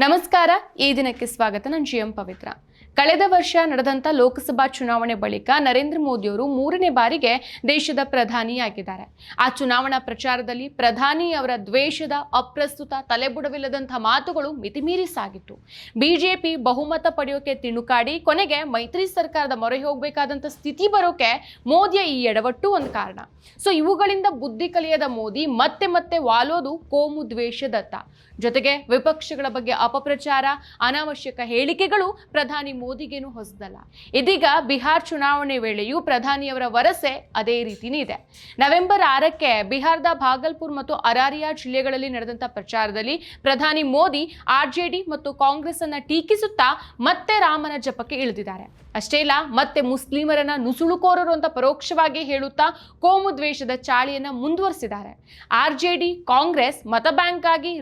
ನಮಸ್ಕಾರ, ಈ ದಿನಕ್ಕೆ ಸ್ವಾಗತ. ನಾನು ಜಿ ಎಂ ಪವಿತ್ರ. ಕಳೆದ ವರ್ಷ ನಡೆದಂತ ಲೋಕಸಭಾ ಚುನಾವಣೆ ಬಳಿಕ ನರೇಂದ್ರ ಮೋದಿಯವರು ಮೂರನೇ ಬಾರಿಗೆ ದೇಶದ ಪ್ರಧಾನಿಯಾಗಿದ್ದಾರೆ. ಆ ಚುನಾವಣಾ ಪ್ರಚಾರದಲ್ಲಿ ಪ್ರಧಾನಿ ಅವರ ದ್ವೇಷದ, ಅಪ್ರಸ್ತುತ, ತಲೆಬುಡವಿಲ್ಲದಂಥ ಮಾತುಗಳು ಮಿತಿಮೀರಿ ಸಾಗಿತ್ತು. ಬಿಜೆಪಿ ಬಹುಮತ ಪಡೆಯೋಕೆ ತಿಣುಕಾಡಿ ಕೊನೆಗೆ ಮೈತ್ರಿ ಸರ್ಕಾರದ ಮೊರೆ ಹೋಗಬೇಕಾದಂತ ಸ್ಥಿತಿ ಬರೋಕೆ ಮೋದಿಯ ಈ ಎಡವಟ್ಟು ಒಂದು ಕಾರಣ. ಸೊ, ಇವುಗಳಿಂದ ಬುದ್ಧಿ ಕಲಿಯದ ಮೋದಿ ಮತ್ತೆ ಮತ್ತೆ ವಾಲೋದು ಕೋಮು ದ್ವೇಷದತ್ತ ಜೊತೆಗೆ ವಿಪಕ್ಷಗಳ ಬಗ್ಗೆ ಅಪಪ್ರಚಾರ, ಅನಾವಶ್ಯಕ ಹೇಳಿಕೆಗಳು ಪ್ರಧಾನಿ ಮೋದಿಗೇನು ಹೊಸದಲ್ಲ. ಇದೀಗ ಬಿಹಾರ್ ಚುನಾವಣೆ ವೇಳೆಯೂ ಪ್ರಧಾನಿಯವರ ವರಸೆ ಅದೇ ರೀತಿನೇ ಇದೆ. ನವೆಂಬರ್ ಆರಕ್ಕೆ ಬಿಹಾರದ ಭಾಗಲ್ಪುರ್ ಮತ್ತು ಅರಾರಿಯಾ ಜಿಲ್ಲೆಗಳಲ್ಲಿ ನಡೆದಂತಹ ಪ್ರಚಾರದಲ್ಲಿ ಪ್ರಧಾನಿ ಮೋದಿ ಆರ್ಜೆಡಿ ಮತ್ತು ಕಾಂಗ್ರೆಸ್ ಅನ್ನ ಟೀಕಿಸುತ್ತಾ ಮತ್ತೆ ರಾಮನ ಜಪಕ್ಕೆ ಇಳಿದಿದ್ದಾರೆ. ಅಷ್ಟೇ ಇಲ್ಲ, ಮತ್ತೆ ಮುಸ್ಲಿಮರನ್ನ ನುಸುಳುಕೋರರು ಅಂತ ಪರೋಕ್ಷವಾಗಿ ಹೇಳುತ್ತಾ ಕೋಮು ದ್ವೇಷದ ಚಾಳಿಯನ್ನ ಮುಂದುವರಿಸಿದ್ದಾರೆ. ಆರ್ಜೆಡಿ ಕಾಂಗ್ರೆಸ್ ಮತ ಬ್ಯಾಂಕ್ ಆಗಿ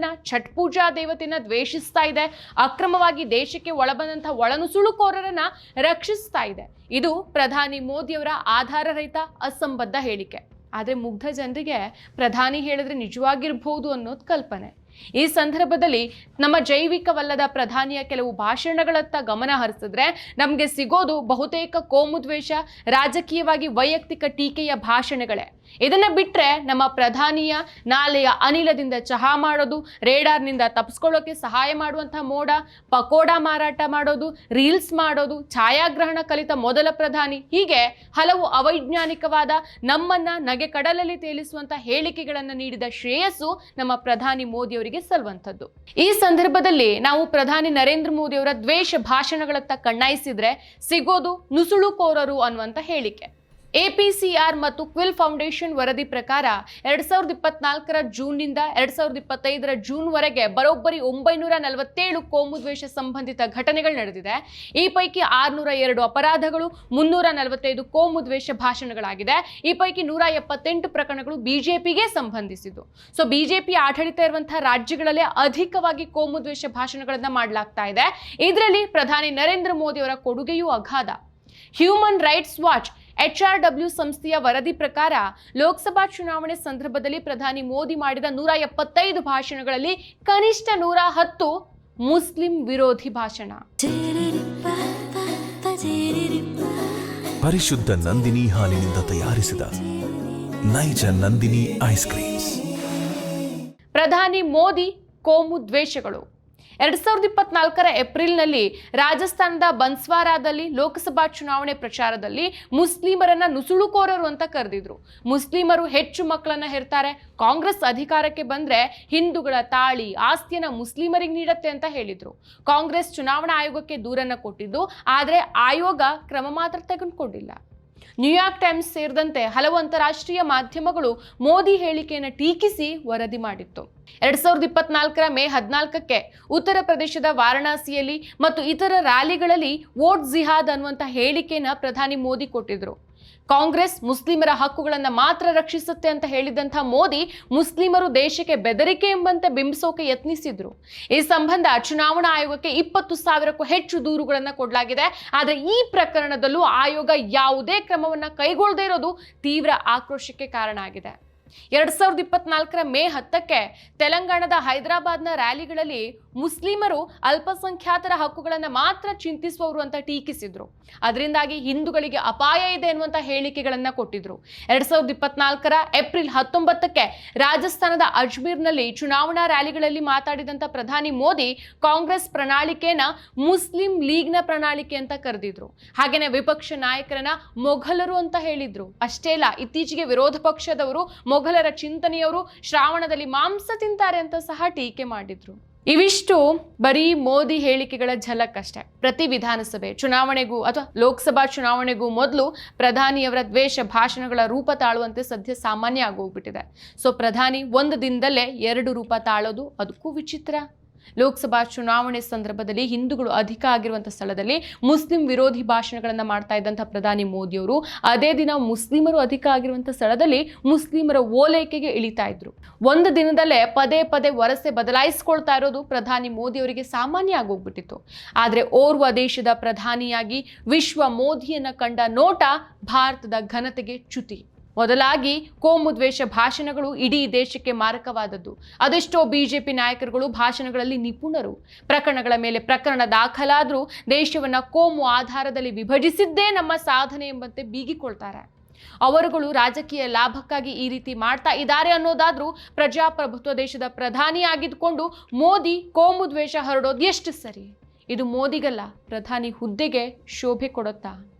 ರಾಮನನ್ನ ಛಟ್ ಪೂಜಾ ದೇವತೆಯನ್ನ ದ್ವೇಷಿಸ್ತಾ ಇದೆ. ಅಕ್ರಮವಾಗಿ ದೇಶಕ್ಕೆ ಒಳಬಂದಂತಹ ಒಳನುಸುಳುಕೋರರನ್ನ ರಕ್ಷಿಸ್ತಾ ಇದೆ. ಇದು ಪ್ರಧಾನಿ ಮೋದಿಯವರ ಆಧಾರರಹಿತ ಅಸಂಬದ್ಧ ಹೇಳಿಕೆ. ಆದರೆ ಮುಗ್ಧ ಜನರಿಗೆ ಪ್ರಧಾನಿ ಹೇಳಿದ್ರೆ ನಿಜವಾಗಿರ್ಬೋದು ಅನ್ನೋದು ಕಲ್ಪನೆ. ಈ ಸಂದರ್ಭದಲ್ಲಿ ನಮ್ಮ ಜೈವಿಕವಲ್ಲದ ಪ್ರಧಾನಿಯ ಕೆಲವು ಭಾಷಣಗಳತ್ತ ಗಮನ ಹರಿಸಿದ್ರೆ ನಮಗೆ ಸಿಗೋದು ಬಹುತೇಕ ಕೋಮುದ್ವೇಷ ರಾಜಕೀಯವಾಗಿ ವೈಯಕ್ತಿಕ ಟೀಕೆಯ ಭಾಷಣಗಳೇ. ಇದನ್ನ ಬಿಟ್ಟರೆ ನಮ್ಮ ಪ್ರಧಾನಿಯ ನಾಲೆಯ ಅನಿಲದಿಂದ ಚಹಾ ಮಾಡೋದು, ರೇಡಾರ್ನಿಂದ ತಪ್ಪಿಸ್ಕೊಳ್ಳೋಕೆ ಸಹಾಯ ಮಾಡುವಂಥ ಮೋಡ, ಪಕೋಡ ಮಾರಾಟ ಮಾಡೋದು, ರೀಲ್ಸ್ ಮಾಡೋದು, ಛಾಯಾಗ್ರಹಣ ಕಲಿತ ಮೊದಲ ಪ್ರಧಾನಿ, ಹೀಗೆ ಹಲವು ಅವೈಜ್ಞಾನಿಕವಾದ ನಮ್ಮನ್ನ ನಗೆ ಕಡಲಲ್ಲಿ ತೇಲಿಸುವಂಥ ಹೇಳಿಕೆಗಳನ್ನು ನೀಡಿದ ಶ್ರೇಯಸ್ಸು ನಮ್ಮ ಪ್ರಧಾನಿ ಮೋದಿಯವರಿಗೆ ಸಲ್ಲುವಂಥದ್ದು. ಈ ಸಂದರ್ಭದಲ್ಲಿ ನಾವು ಪ್ರಧಾನಿ ನರೇಂದ್ರ ಮೋದಿಯವರ ದ್ವೇಷ ಭಾಷಣಗಳತ್ತ ಕಣ್ಣಾಯಿಸಿದ್ರೆ ಸಿಗೋದು ನುಸುಳುಕೋರರು ಅನ್ನುವಂಥ ಹೇಳಿಕೆ. ಎಪಿಸಿಆರ್ ಮತ್ತು ಕ್ವಿಲ್ ಫೌಂಡೇಶನ್ ವರದಿ ಪ್ರಕಾರ ಎರಡ್ ಸಾವಿರದ ಇಪ್ಪತ್ನಾಲ್ಕರ ಜೂನ್ನಿಂದ ಎರಡ್ ಸಾವಿರದ ಇಪ್ಪತ್ತೈದರ ಜೂನ್ವರೆಗೆ ಬರೋಬ್ಬರಿ ಒಂಬೈನೂರ ನಲವತ್ತೇಳು ಕೋಮುದ್ವೇಷ ಸಂಬಂಧಿತ ಘಟನೆಗಳು ನಡೆದಿದೆ. ಈ ಪೈಕಿ ಆರುನೂರ ಎರಡು ಅಪರಾಧಗಳು, ಮುನ್ನೂರ ನಲವತ್ತೈದು ಕೋಮುದ್ವೇಷ ಭಾಷಣಗಳಾಗಿದೆ. ಈ ಪೈಕಿ ನೂರ ಎಪ್ಪತ್ತೆಂಟು ಪ್ರಕರಣಗಳು ಬಿಜೆಪಿಗೆ ಸಂಬಂಧಿಸಿದ್ದು. ಸೊ ಬಿಜೆಪಿ ಆಡಳಿತ ಇರುವಂತಹ ರಾಜ್ಯಗಳಲ್ಲೇ ಅಧಿಕವಾಗಿ ಕೋಮುದ್ವೇಷ ಭಾಷಣಗಳನ್ನು ಮಾಡಲಾಗ್ತಾ ಇದೆ. ಇದರಲ್ಲಿ ಪ್ರಧಾನಿ ನರೇಂದ್ರ ಮೋದಿ ಅವರ ಕೊಡುಗೆಯೂ ಅಗಾಧ. Human rights watch H R W ಸಂಸ್ಥೆಯ ವರದಿ ಪ್ರಕಾರ ಲೋಕಸಭಾ ಚುನಾವಣೆ ಸಂದರ್ಭದಲ್ಲಿ ಪ್ರಧಾನಿ ಮೋದಿ ಮಾಡಿದ ನೂರ ಎಪ್ಪತ್ತೈದು ಭಾಷಣಗಳಲ್ಲಿ ಕನಿಷ್ಠ ನೂರ ಹತ್ತು ಮುಸ್ಲಿಂ ವಿರೋಧಿ ಭಾಷಣ. ಪರಿಶುದ್ಧ ನಂದಿನಿ ಹಾಲಿನಿಂದ ತಯಾರಿಸಿದ ನೈಜ ನಂದಿನಿ ಐಸ್ ಪ್ರಧಾನಿ ಮೋದಿ ಕೋಮು ದ್ವೇಷಗಳು. ಎರಡ್ ಸಾವಿರದ ಇಪ್ಪತ್ನಾಲ್ಕರ ಏಪ್ರಿಲ್ನಲ್ಲಿ ರಾಜಸ್ಥಾನದ ಬನ್ಸ್ವಾರಾದಲ್ಲಿ ಲೋಕಸಭಾ ಚುನಾವಣೆ ಪ್ರಚಾರದಲ್ಲಿ ಮುಸ್ಲಿಮರನ್ನ ನುಸುಳುಕೋರರು ಅಂತ ಕರೆದಿದ್ರು. ಮುಸ್ಲಿಮರು ಹೆಚ್ಚು ಮಕ್ಕಳನ್ನ ಹೆರ್ತಾರೆ, ಕಾಂಗ್ರೆಸ್ ಅಧಿಕಾರಕ್ಕೆ ಬಂದ್ರೆ ಹಿಂದೂಗಳ ತಾಳಿ ಆಸ್ತಿಯನ್ನ ಮುಸ್ಲಿಮರಿಗೆ ನೀಡತ್ತೆ ಅಂತ ಹೇಳಿದ್ರು. ಕಾಂಗ್ರೆಸ್ ಚುನಾವಣಾ ಆಯೋಗಕ್ಕೆ ದೂರನ್ನ ಕೊಟ್ಟಿದ್ದು, ಆದ್ರೆ ಆಯೋಗ ಕ್ರಮ ಮಾತ್ರ ತೆಗೆದುಕೊಂಡಿಲ್ಲ. ನ್ಯೂಯಾರ್ಕ್ ಟೈಮ್ಸ್ ಸೇರಿದಂತೆ ಹಲವು ಅಂತಾರಾಷ್ಟ್ರೀಯ ಮಾಧ್ಯಮಗಳು ಮೋದಿ ಹೇಳಿಕೆಯನ್ನು ಟೀಕಿಸಿ ವರದಿ ಮಾಡಿತ್ತು. ಎರಡ್ ಸಾವಿರದ ಇಪ್ಪತ್ನಾಲ್ಕರ ಮೇ ಹದಿನಾಲ್ಕಕ್ಕೆ ಉತ್ತರ ಪ್ರದೇಶದ ವಾರಣಾಸಿಯಲ್ಲಿ ಮತ್ತು ಇತರ ರ್ಯಾಲಿಗಳಲ್ಲಿ ವೋಟ್ ಜಿಹಾದ್ ಅನ್ನುವಂಥ ಹೇಳಿಕೆಯನ್ನು ಪ್ರಧಾನಿ ಮೋದಿ ಕೊಟ್ಟಿದ್ರು. ಕಾಂಗ್ರೆಸ್ ಮುಸ್ಲಿಮರ ಹಕ್ಕುಗಳನ್ನು ಮಾತ್ರ ರಕ್ಷಿಸುತ್ತೆ ಅಂತ ಹೇಳಿದಂಥ ಮೋದಿ ಮುಸ್ಲಿಮರು ದೇಶಕ್ಕೆ ಬೆದರಿಕೆ ಎಂಬಂತೆ ಬಿಂಬಿಸೋಕೆ ಯತ್ನಿಸಿದ್ರು. ಈ ಸಂಬಂಧ ಚುನಾವಣಾ ಆಯೋಗಕ್ಕೆ ಇಪ್ಪತ್ತು ಸಾವಿರಕ್ಕೂ ಹೆಚ್ಚು ದೂರುಗಳನ್ನು ಕೊಡಲಾಗಿದೆ. ಆದರೆ ಈ ಪ್ರಕರಣದಲ್ಲೂ ಆಯೋಗ ಯಾವುದೇ ಕ್ರಮವನ್ನು ಕೈಗೊಳ್ಳದೇ ಇರೋದು ತೀವ್ರ ಆಕ್ರೋಶಕ್ಕೆ ಕಾರಣ ಆಗಿದೆ. ಎರಡ್ ಸಾವಿರದ ಇಪ್ಪತ್ನಾಲ್ಕರ ಮೇ ಹತ್ತಕ್ಕೆ ತೆಲಂಗಾಣದ ಹೈದರಾಬಾದ್ನ ರ್ಯಾಲಿಗಳಲ್ಲಿ ಮುಸ್ಲಿಮರು ಅಲ್ಪಸಂಖ್ಯಾತರ ಹಕ್ಕುಗಳನ್ನು ಮಾತ್ರ ಚಿಂತಿಸುವವರು ಅಂತ ಟೀಕಿಸಿದ್ರು. ಅದರಿಂದಾಗಿ ಹಿಂದೂಗಳಿಗೆ ಅಪಾಯ ಇದೆ ಎನ್ನುವಂತ ಹೇಳಿಕೆಗಳನ್ನ ಕೊಟ್ಟಿದ್ರು. ಎರಡ್ ಸಾವಿರದ ಇಪ್ಪತ್ನಾಲ್ಕರ ಏಪ್ರಿಲ್ ಹತ್ತೊಂಬತ್ತಕ್ಕೆ ರಾಜಸ್ಥಾನದ ಅಜ್ಮೀರ್ನಲ್ಲಿ ಚುನಾವಣಾ ರ್ಯಾಲಿಗಳಲ್ಲಿ ಮಾತಾಡಿದಂತ ಪ್ರಧಾನಿ ಮೋದಿ ಕಾಂಗ್ರೆಸ್ ಪ್ರಣಾಳಿಕೆಯನ್ನ ಮುಸ್ಲಿಂ ಲೀಗ್ನ ಪ್ರಣಾಳಿಕೆ ಅಂತ ಕರೆದಿದ್ರು. ಹಾಗೇನೆ ವಿಪಕ್ಷ ನಾಯಕರನ್ನ ಮೊಘಲರು ಅಂತ ಹೇಳಿದ್ರು. ಅಷ್ಟೇ ಇಲ್ಲ ಇತ್ತೀಚೆಗೆ ವಿರೋಧ ಪಕ್ಷದವರು ಮೊಘಲರ ಚಿಂತನೆಯವರು ಶ್ರಾವಣದಲ್ಲಿ ಮಾಂಸ ತಿಂತಾರೆ ಅಂತ ಸಹ ಟೀಕೆ ಮಾಡಿದ್ರು. ಇವಿಷ್ಟು ಬರೀ ಮೋದಿ ಹೇಳಿಕೆಗಳ ಝಲಕ್ ಅಷ್ಟೇ. ಪ್ರತಿ ವಿಧಾನಸಭೆ ಚುನಾವಣೆಗೂ ಅಥವಾ ಲೋಕಸಭಾ ಚುನಾವಣೆಗೂ ಮೊದಲು ಪ್ರಧಾನಿಯವರ ದ್ವೇಷ ಭಾಷಣಗಳ ರೂಪ ತಾಳುವಂತೆ ಸದ್ಯ ಸಾಮಾನ್ಯ ಆಗೋಗ್ಬಿಟ್ಟಿದೆ. ಸೊ ಪ್ರಧಾನಿ ಒಂದು ದಿನದಲ್ಲೇ ಎರಡು ರೂಪ ತಾಳೋದು, ಅದಕ್ಕೂ ವಿಚಿತ್ರ. ಲೋಕಸಭಾ ಚುನಾವಣೆ ಸಂದರ್ಭದಲ್ಲಿ ಹಿಂದೂಗಳು ಅಧಿಕ ಆಗಿರುವಂಥ ಸ್ಥಳದಲ್ಲಿ ಮುಸ್ಲಿಂ ವಿರೋಧಿ ಭಾಷಣಗಳನ್ನು ಮಾಡ್ತಾ ಇದ್ದಂಥ ಪ್ರಧಾನಿ ಮೋದಿಯವರು. ಅದೇ ದಿನ ಮುಸ್ಲಿಮರು ಅಧಿಕ ಆಗಿರುವಂಥ ಸ್ಥಳದಲ್ಲಿ ಮುಸ್ಲಿಮರ ಓಲೈಕೆಗೆ ಇಳಿತಾ ಇದ್ರು. ಒಂದು ದಿನದಲ್ಲೇ ಪದೇ ಪದೇ ವರಸೆ ಬದಲಾಯಿಸ್ಕೊಳ್ತಾ ಇರೋದು ಪ್ರಧಾನಿ ಮೋದಿಯವರಿಗೆ ಸಾಮಾನ್ಯ ಆಗೋಗ್ಬಿಟ್ಟಿತ್ತು. ಆದರೆ ಓರ್ವ ದೇಶದ ಪ್ರಧಾನಿಯಾಗಿ ವಿಶ್ವ ಮೋದಿಯನ್ನು ಕಂಡ ನೋಟ ಭಾರತದ ಘನತೆಗೆ ಚ್ಯುತಿ. ಮೊದಲಾಗಿ ಕೋಮುದ್ವೇಷ ಭಾಷಣಗಳು ಇಡೀ ದೇಶಕ್ಕೆ ಮಾರಕವಾದದ್ದು. ಅದೆಷ್ಟೋ ಬಿಜೆಪಿ ನಾಯಕರುಗಳು ಭಾಷಣಗಳಲ್ಲಿ ನಿಪುಣರು. ಪ್ರಕರಣಗಳ ಮೇಲೆ ಪ್ರಕರಣ ದಾಖಲಾದರೂ ದೇಶವನ್ನ ಕೋಮು ಆಧಾರದಲ್ಲಿ ವಿಭಜಿಸಿದ್ದೇ ನಮ್ಮ ಸಾಧನೆ ಎಂಬಂತೆ ಬೀಗಿಕೊಳ್ತಾರೆ. ಅವರುಗಳು ರಾಜಕೀಯ ಲಾಭಕ್ಕಾಗಿ ಈ ರೀತಿ ಮಾಡ್ತಾ ಇದ್ದಾರೆ ಅನ್ನೋದಾದ್ರೂ ಪ್ರಜಾಪ್ರಭುತ್ವ ದೇಶದ ಪ್ರಧಾನಿ ಆಗಿದ್ದುಕೊಂಡು ಮೋದಿ ಕೋಮು ದ್ವೇಷ ಹರಡೋದು ಎಷ್ಟು ಸರಿ? ಇದು ಮೋದಿಗಲ್ಲ, ಪ್ರಧಾನಿ ಹುದ್ದೆಗೆ ಶೋಭೆ ಕೊಡುತ್ತಾ?